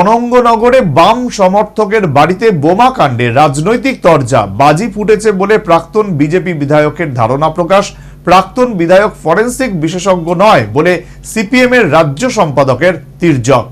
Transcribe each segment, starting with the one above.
অনঙ্গনগরে বাম সমর্থকের বাড়িতে বোমা কাণ্ডে রাজনৈতিক তরজা। বাজি ফুটেছে বলে প্রাক্তন বিজেপি বিধায়কের ধারণা প্রকাশ। প্রাক্তন বিধায়ক ফরেন্সিক বিশেষজ্ঞ নয় বলে সিপিএমের রাজ্য সম্পাদকের তির্যক।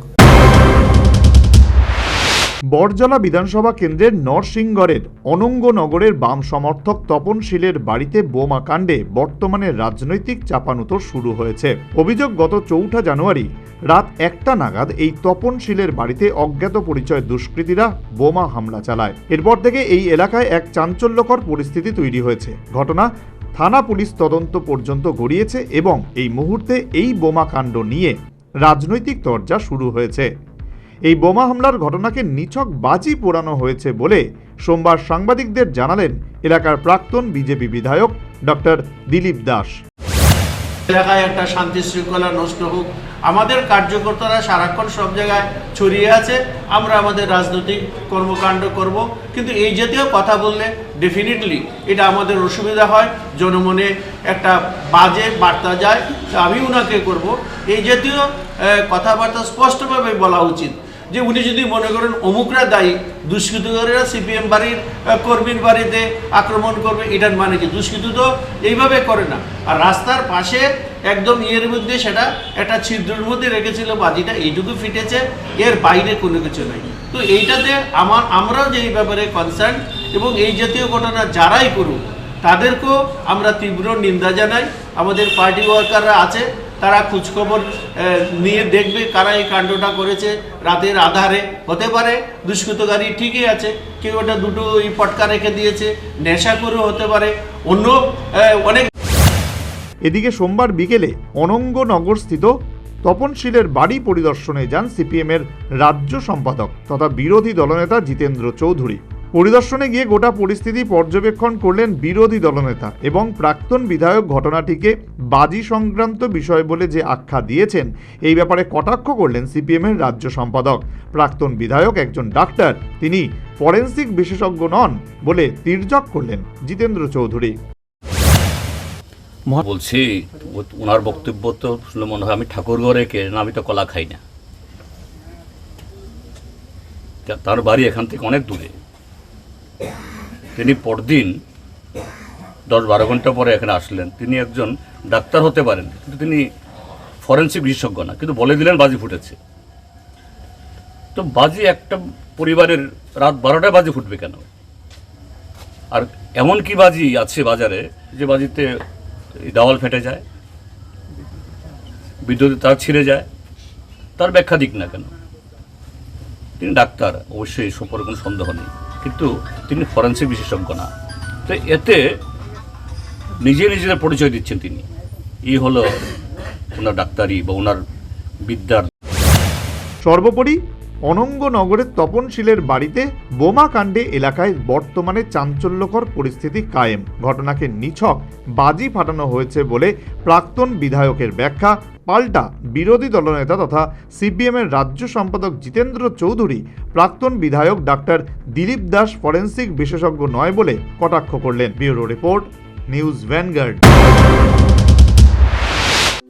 বরজলা বিধানসভা কেন্দ্রের নরসিংগড়ের অনঙ্গনগরের বাম সমর্থক তপন শীলের বাড়িতে বোমা কাণ্ডে বর্তমানে রাজনৈতিক চাপানুতর শুরু হয়েছে। অভিযোগ গত চৌঠা জানুয়ারি রাত একটা নাগাদ এই তপন শীলের বাড়িতে অজ্ঞাত পরিচয় দুষ্কৃতীরা বোমা হামলা চালায়। এরপর থেকে এই এলাকায় এক চাঞ্চল্যকর পরিস্থিতি তৈরি হয়েছে। ঘটনা থানা পুলিশ তদন্ত পর্যন্ত গড়িয়েছে এবং এই মুহূর্তে এই বোমা কাণ্ড নিয়ে রাজনৈতিক তরজা শুরু হয়েছে। এই বোমা হামলার ঘটনাকে নিছক বাজি পোড়ানো হয়েছে বলে সোমবার সাংবাদিকদের জানালেন এলাকার প্রাক্তন বিজেপি বিধায়ক ডক্টর দিলীপ দাস। এলাকায় একটা শান্তি শৃঙ্খলা নষ্ট হোক, আমাদের কার্যকর্তারা সারাক্ষণ সব জায়গায় ছড়িয়ে আছে, আমরা আমাদের রাজনৈতিক কর্মকাণ্ড করব। কিন্তু এই জাতীয় কথা বললে ডেফিনেটলি এটা আমাদের অসুবিধা হয়, জনমনে একটা বাজে বার্তা যায় আমি ওনাকে করব। এই জাতীয় কথাবার্তা স্পষ্টভাবে বলা উচিত। যে উনি যদি মনে করেন অমুকরা দায়ী, দুষ্কৃতকারীরা সিপিএম বাড়ির কর্মীর বাড়িতে আক্রমণ করবে এটার মানে কি? দুষ্কৃত তো এইভাবে করে না। আর রাস্তার পাশে একদম ইয়ের মধ্যে সেটা একটা ছিদ্রের মধ্যে রেখেছিল বাজিটা, এইটুকু ফিটেছে, এর বাইরে কোনো কিছু নাই। তো এইটাতে আমার, আমরাও যে এই ব্যাপারে কনসার্ন এবং এই জাতীয় ঘটনা যারাই করুক, তাদেরকেও আমরা তীব্র নিন্দা জানাই। আমাদের পার্টি ওয়ার্কাররা আছে তারা খোঁজখবর নিয়ে দেখবে কারা এই কাণ্ডটা করেছে রাতের আধারে। হতে পারে দুষ্কৃতকারী ঠিকই আছে, কেউ ওটা দুটো ওই পটকা রেখে দিয়েছে, নেশা করেও হতে পারে। অন্য অনেক এদিকে সোমবার বিকেলে অনঙ্গনগরস্থিত তপনশীলের বাড়ি পরিদর্শনে যান সিপিএমের রাজ্য সম্পাদক তথা বিরোধী দলনেতা জিতেন্দ্র চৌধুরী। পরিদর্শনে গিয়ে গোটা পরিস্থিতি পর্যবেক্ষণ করলেন বিরোধী দলনেতা এবং প্রাক্তন বিধায়ক ঘটনাটিকে বাজি সংক্রান্ত বিষয় বলে যে আখ্যা দিয়েছেন, এই ব্যাপারে কটাক্ষ করলেন সিপিএমের রাজ্য সম্পাদক। প্রাক্তন বিধায়ক একজন ডাক্তার, তিনি ফরেন্সিক বিশেষজ্ঞ নন বলে তির্যক করলেন জিতেন্দ্র চৌধুরী। বলছি, ওনার বক্তব্য তো শুনে মনে হয় আমি ঠাকুরঘরে কে, না আমি তো কলা খাই না। তার বাড়ি এখান থেকে অনেক দূরে। তিনি পরদিন দশ বারো ঘণ্টা পরে এখানে আসলেন। তিনি একজন ডাক্তার হতে পারেন, কিন্তু তিনি ফরেন্সিক বিশেষজ্ঞ না, কিন্তু বলে দিলেন বাজি ফুটেছে। তো বাজি একটা পরিবারের রাত বারোটায় বাজি ফুটবে কেন? আর এমন কি বাজি আছে বাজারে যে বাজিতে দেওয়াল ফেটে যায় বিদ্যুৎ তার ছিঁড়ে যায়, তার ব্যাখ্যা দিক না কেন? তিনি ডাক্তার, অবশ্যই সম্পর্কে কোনো সন্দেহ নেই। কিন্তু তিনি ফরেন্সিক বিশেষজ্ঞ না। তো এতে নিজে নিজেদের পরিচয় দিচ্ছেন তিনি। ই হলো ওনার ডাক্তারি বা ওনার বিদ্যার সর্বোপরি অনঙ্গনগরের তপনশীলের বাড়িতে বোমা কাণ্ডে এলাকায় বর্তমানে চাঞ্চল্যকর পরিস্থিতি কায়েম। ঘটনাকে নিছক বাজি ফাটানো হয়েছে বলে প্রাক্তন বিধায়কের ব্যাখ্যা, পাল্টা বিরোধী দলনেতা তথা সিপিএমের রাজ্য সম্পাদক জিতেন্দ্র চৌধুরী, প্রাক্তন বিধায়ক ডাক্তার দিলীপ দাস ফরেন্সিক বিশেষজ্ঞ নয় বলে কটাক্ষ করলেন। Bureau report, news vanguard.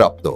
স্বীকৃতিপ্রাপ্ত